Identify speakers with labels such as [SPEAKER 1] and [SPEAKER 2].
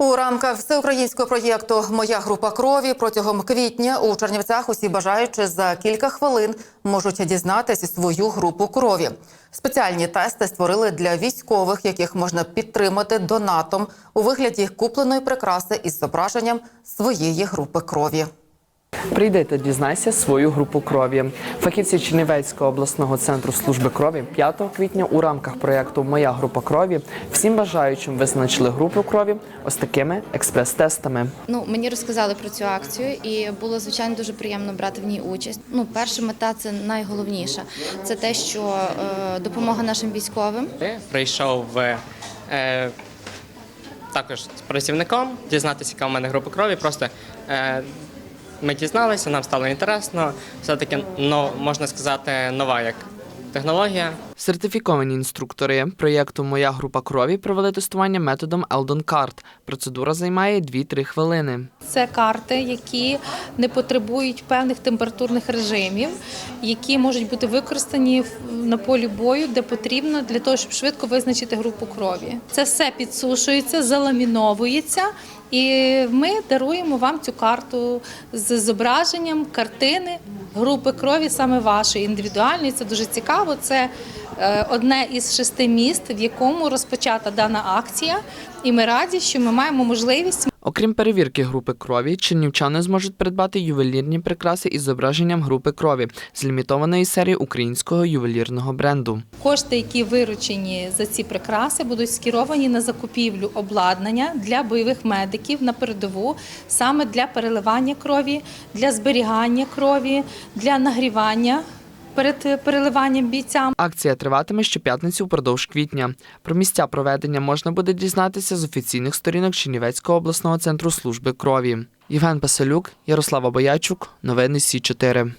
[SPEAKER 1] У рамках всеукраїнського проєкту Моя група крові протягом квітня у Чернівцях усі бажаючі за кілька хвилин можуть дізнатися свою групу крові. Спеціальні тести створили для військових, яких можна підтримати донатом у вигляді купленої прикраси із зображенням своєї групи крові.
[SPEAKER 2] Прийди та дізнайся свою групу крові. Фахівці Чернівецького обласного центру служби крові 5 квітня у рамках проєкту Моя група крові всім бажаючим визначили групу крові ось такими експрес-тестами.
[SPEAKER 3] Ну, мені розказали про цю акцію, і було звичайно дуже приємно брати в ній участь. Ну, перша мета це найголовніше. Це те, що е, допомога нашим військовим.
[SPEAKER 4] Прийшов е, також з працівником дізнатися, яка в мене група крові. Просто е, ми дізналися, нам стало інтересно. Все-таки ну, можна сказати, нова як технологія.
[SPEAKER 2] Сертифіковані інструктори проєкту Моя група крові провели тестування методом Eldon Card. Процедура займає 2-3 хвилини.
[SPEAKER 5] Це карти, які не потребують певних температурних режимів, які можуть бути використані в- на полі бою, де потрібно для того, щоб швидко визначити групу крові. Це все підсушується, заламіновується, і ми даруємо вам цю карту з зображенням картини групи крові, саме вашої індивідуальної. Це дуже цікаво. Це е, одне із шести міст, в якому розпочата дана акція, і ми раді, що ми маємо можливість
[SPEAKER 2] Окрім перевірки групи крові, чернівчани зможуть придбати ювелірні прикраси із зображенням групи крові з лімітованої серії українського ювелірного бренду.
[SPEAKER 5] Кошти, які виручені за ці прикраси, будуть скеровані на закупівлю обладнання для бойових медиків на передову, саме для переливання крові, для зберігання крові, для нагрівання перед переливанням бійцям.
[SPEAKER 2] Акція триватиме щоп'ятниці упродовж квітня. Про місця проведення можна буде дізнатися з офіційних сторінок Чернівецького обласного центру служби крові. Євген Пасалюк, Ярослава Боячук, новини Сі 4